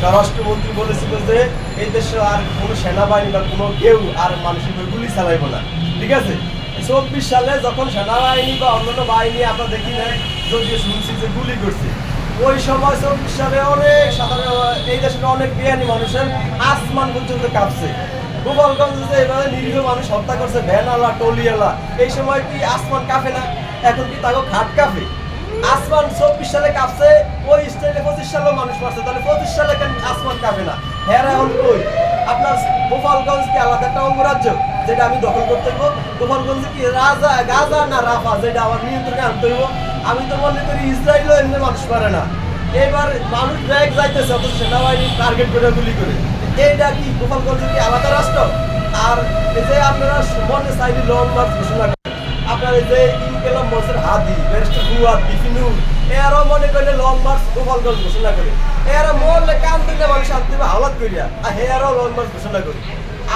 স্বরাষ্ট্রমন্ত্রী বলেছিল যে এই দেশে আর কোনো সেনাবাহিনী বা কোনো কেউ আর মানুষের গুলি চালাইব না। ঠিক আছে? চব্বিশ সালে যখন সেনাবাহিনী বা অন্যান্য বাহিনী আমরা দেখি না যদিও শুনছি যে গুলি করছে, ওই সময় চব্বিশ সালে অনেক সাধারণ, এই দেশের অনেক বিয়ানি মানুষের আসমান পর্যন্ত কাঁপছে। গোপালগঞ্জে যে এভাবে নিরীহ মানুষ হত্যা করছে ভ্যানওয়ালা টলিওয়ালা এই সময় কি আসমান কাঁপে না? এখন কি তাকে খাট কাঁপে? আসমান চব্বিশ সালে কাঁপছে, ওই স্টাইলে পঁচিশ সালেও মানুষ মারছে। তাহলে পঁচিশ সালে কেন আসমান কাঁপে না? হ্যাঁ এখন কই? আপনার গোপালগঞ্জ কি আলাদা একটা অঙ্গরাজ্য, যেটা আমি দখল করতে হইব? গোপালগঞ্জ কি রাজা, গাজা না রাফা, যেটা আমার নিয়ন্ত্রণে আনতে হইব? আমি তো মনে করি ইসরায়েলও এমনি মানুষ পারে না। এবার মানুষ ব্যাগ যাইতেছে, অথচ সেনাবাহিনী টার্গেট করে, গুলি করে। এইটা কি গোপালগঞ্জ কি আলাদা রাষ্ট্র? আর এই যে আপনারা মনে চাইলে লং মার্চ ঘোষণা আপনার এই যে ফুয়াদ বিপিনুর এরাও মনে করলে লং মার্চ গোপালগঞ্জ ঘোষণা করে। এরা মরলে কান দিলে মানুষ শান্তি বা হাওলাত করিয়া আর হেয়ারও লং মার্চ ঘোষণা করে।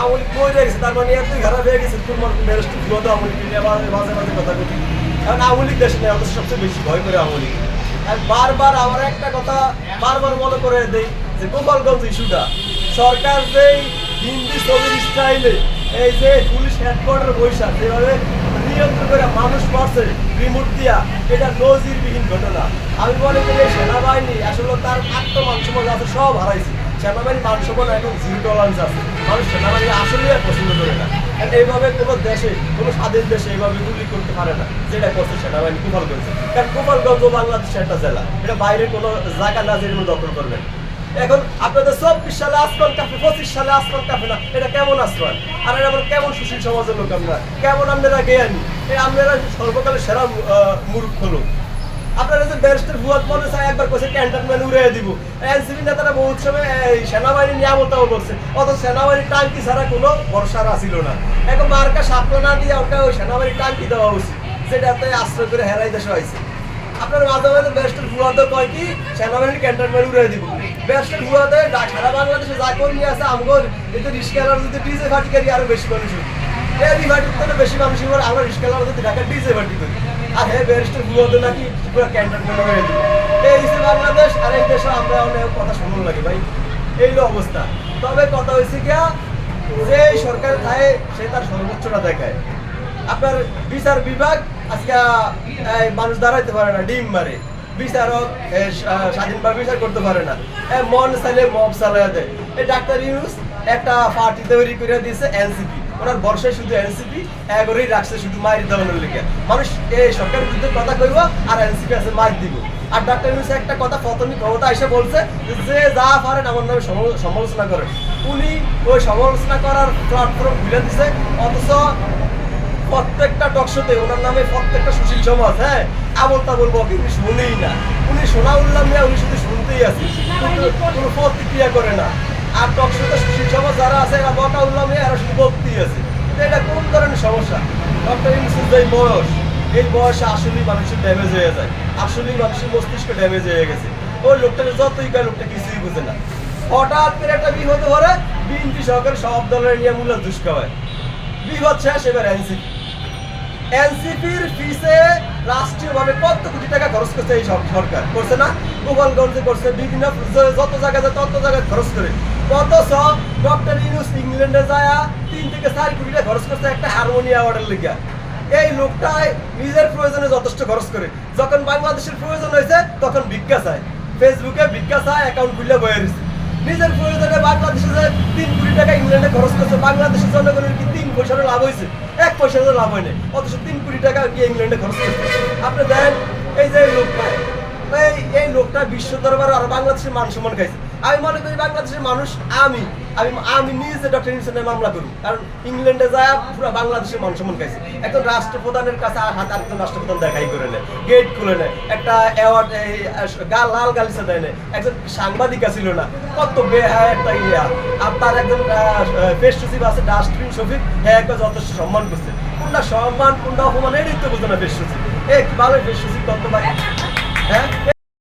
আমলি কই গেছে তার মানে এতই খারাপ হয়ে গেছে তোমার ব্যারিস্টার ফুয়াদ আমলি কিনে মাঝে মাঝে কথা বলি কারণ আমলি দেশ নেই, অথচ সবচেয়ে বেশি ভয় করে আমলি আর বারবার আমার একটা কথা বারবার মনে করে দেই, যে গোপালগঞ্জ ইস্যুটা। সরকার যেই হিন্দি ছবির স্টাইলে এই যে পুলিশ হেডকোয়ার্টার বৈশাখ, যেভাবে নিয়ন্ত্রণ করে মানুষ মারছে রিমোট দিয়া, এটা নজিরবিহীন ঘটনা। আমি মনে করি সেনাবাহিনী আসলে তার আত্মমান সমাজ আছে, সব হারাইছে। সেনাবাহিনী মান সম্মান এখন জিরো টলারেন্স আছে। মানুষ সেনাবাহিনী আসলেই আর পছন্দ করে না। এইভাবে কোনো দেশে, কোনো স্বাধীন দেশে এইভাবে গুলি করতে পারে না, যেটা করছে সেনাবাহিনী গোপালগঞ্জে কারণ গোপালগঞ্জ বাংলাদেশের একটা জেলা। এটা বাইরে কোনো জায়গা না যেগুলো দখল করবেন এখন আপনাদের চব্বিশ সালে আসমান কাফে, পঁচিশ সালে আসমান কাফে না। এটা কেমন আসমান আর এটা কেমন সুশীল সমাজের লোক আমরা? কেমন আপনারা জ্ঞানী? এই আপনারা সর্বকালের সেরা মূর্খ লোক। আপনারা যে ব্যারিস্টার মনে চায়, একবার ক্যান্টনমেন্ট উড়ে দিব। এনসিপি নেতারা সময় সেনাবাহিনী নিয়ামতাও অত সেনাবাহিনীর টাঙ্কি ছাড়া কোনো ভরসার আসিল না। এখন মার্কা সাপলা না দিয়ে ওটা ওই সেনাবাহিনীর টাঙ্কি দেওয়া উচিত যেটাতে আশ্রয় করে হেরাই দেশে হয়েছে। আপনার মাঝে মাঝে ব্যারিস্টার ভুয়াতে কয় কি সেনাবাহিনী ক্যান্টনমেন্ট উড়ে দিব। ব্যারিস্টার ভুয়াতে ডা- সারা বাংলাদেশে যা কর্মী আছে আমগর এতে রিস্কালার যদি ডিজে ফাটিকারি আরও বেশি মানুষ। এই বেশি মানুষ আমরা রিস্কালার যদি ঢাকা ডিজে করি। আর হ্যাঁ ব্যারিস্টার ভুয়াতে নাকি পুরো দিব। এই বাংলাদেশ, আর এই দেশে আমরা অনেক কথা শুনুন লাগে ভাই? এই অবস্থা। তবে কথা হয়েছে গিয়া, যে সরকার থাকে সে তার সর্বোচ্চটা দেখায়। আপনার বিচার বিভাগ আজকে মানুষ দাঁড়াইতে পারে না, ডিম মারে। বিচারক স্বাধীনভাবে বিচার করতে পারে না। মন চাইলে মব দেয়। এই ডাক্তার ইউনুস একটা পার্টি তৈরি করে দিয়েছে এনসিপি। ওনার শুধু এনসিপি এগরেই রাখছে শুধু মায়ের মানুষ এই সরকারের বিরুদ্ধে কথা কইব আর এনসিপি আছে মার দিব। আর ডাক্তার ইউনুস একটা কথা প্রথমে ক্ষমতা এসে বলছে যে যা পারেন আমার নামে সমালোচনা করেন। উনি ওই সমালোচনা করার প্ল্যাটফর্ম খুলে দিছে, অথচ প্রত্যেকটা টকশোতে ওনার নামে প্রত্যেকটা সুশীল সমাজ হ্যাঁ? আবল তাবল বকে উনি শুনেই না। উনি শোনা উল্লাম না উনি শুধু শুনতেই আছে। কোনো প্রতিক্রিয়া করে না। আর টকশোতে সুশীল সমাজ যারা আছে, এরা বকা উল্লাম এরা শুধু বকতেই আছে। এটা কোন ধরনের সমস্যা? ডক্টর ইনসুর যে বয়স, এই বয়সে আসলেই মানুষের ড্যামেজ হয়ে যায়। আসলেই মানুষের মস্তিষ্ক ড্যামেজ হয়ে গেছে। ওই লোকটাকে যতই কয়, লোকটা কিছুই বুঝে না। হঠাৎ করে একটা বিপদ হলে বিএনপি সরকার সব দলের নিয়ে মূল্য দুষ্কায় বিপদ শেষ, এবার এনসিপি। এনসিপির ফিসে রাষ্ট্রীয়ভাবে কত কোটি টাকা খরচ করছে এই সরকার? করছে না? গোপালগঞ্জে করছে, বিভিন্ন যত জায়গায় যায়, তত জায়গায় খরচ করে। ডক্টর ইউনুস ইংল্যান্ডে যায়, তিন থেকে চার কোটি টাকা খরচ করছে একটা হারমোনি অ্যাওয়ার্ডের লিগা। এই লোকটাই নিজের প্রয়োজনে যথেষ্ট খরচ করে। যখন বাংলাদেশের প্রয়োজন হয়েছে, তখন ভিক্ষা চায়। ফেসবুকে ভিক্ষা চায় অ্যাকাউন্ট খুলে বয়ে নিজের প্রয়োজনে বাংলাদেশে যে তিন কোটি টাকা ইংল্যান্ডে খরচ করছে, বাংলাদেশের জনগণের কি তিন পয়সারও লাভ হয়েছে? এক পয়সারও লাভ হয়নি অথচ তিন কোটি টাকা গিয়ে ইংল্যান্ডে খরচ করছে। আপনি দেখেন, এই যে লোকটা এই লোকটা বিশ্ব দরবার আর বাংলাদেশের মান সম্মান খাইছে। আমি মনে করি বাংলাদেশের মানুষ আমি আমি আমি নিজে ডক্টর ইউনুসের মামলা করি। কারণ ইংল্যান্ডে যায়, পুরো বাংলাদেশের মান সম্মান খাইছে। একজন রাষ্ট্রপ্রধানের কাছে হাত আরেকজন রাষ্ট্রপ্রধান দেখাই করে নেয় গেট খুলে নেয়, একটা অ্যাওয়ার্ড এই গা, লাল গালিচা দেয় না একজন সাংবাদিক ছিল না, কত বেহায় একটা ইয়া। আর তার একজন ফেস সচিব আছে ডাস্টবিন শফিক হ্যাঁ একটা যথেষ্ট সম্মান করছে। কোনটা সম্মান, কোনটা অপমান, এটাই তো বুঝতো না বেশ সচিব এ ভালো বেশ সচিব তত্ত্ব ভাই। হ্যাঁ?